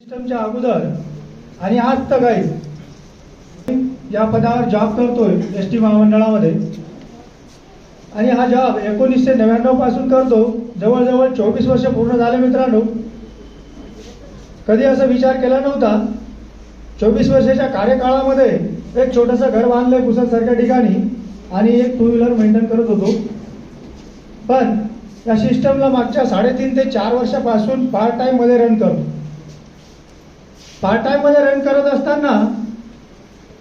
सिस्टमच्या अगोदर आणि आज तर काही या पदावर जॉब करतोय एस टी महामंडळामध्ये. आणि हा जॉब एकोणीसशे नव्याण्णवपासून करतो. जवळजवळ चोवीस वर्ष पूर्ण झाले मित्रांनो. कधी असा विचार केला नव्हता? चोवीस वर्षाच्या कार्यकाळामध्ये एक छोटंसं घर बांधलंय पुसदसारख्या ठिकाणी आणि एक टू व्हीलर मेंटेन करत होतो. पण या सिस्टमला मागच्या साडेतीन ते चार वर्षापासून पार्ट टाईममध्ये रन करतो. पार्ट टाइममध्ये रन करत असताना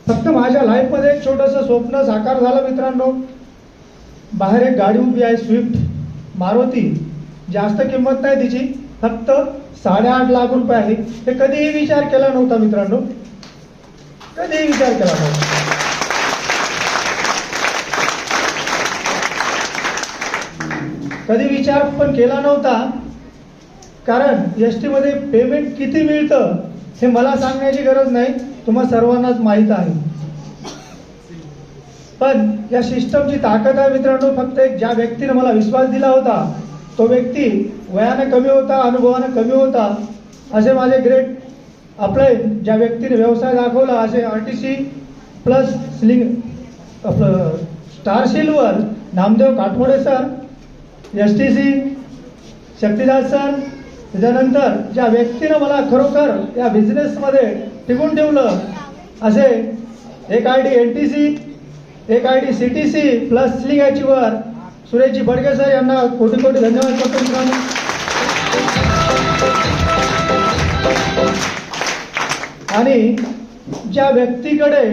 फक्त माझ्या लाईफमध्ये एक छोटंसं स्वप्न साकार झालं मित्रांनो. बाहेर एक गाडी उभी आहे स्विफ्ट मारुती. जास्त किंमत नाही तिची फक्त साडेआठ लाख रुपये आहे. हे कधीही विचार केला नव्हता मित्रांनो. कधीही विचार केला नव्हता. कधी विचार पण केला नव्हता. कारण एस टीमध्ये पेमेंट किती मिळतं? हे मला सांगण्याची गरज नाही तुम्हा सर्वांनाच माहीत आहे. पण या सिस्टमची ताकद आहे मित्रांनो फक्त एक ज्या व्यक्तीने मला विश्वास दिला होता तो व्यक्ती वयाने कमी होता अनुभवाने कमी होता असे माझे ग्रेट आपले ज्या व्यक्तीने व्यवसाय दाखवला असे R T C plus sling आपलं star silver Namdev Katmode sir S T C Shaktidas sir त्याच्यानंतर ज्या व्यक्तीनं मला खरोखर या बिझनेसमध्ये टिकून ठेवलं असे एक I D N T C एक I D C T C plus sling achiever Sureshji Badge sir यांना कोटी कोटी धन्यवाद करतो मित्रांनो. आणि ज्या व्यक्तीकडे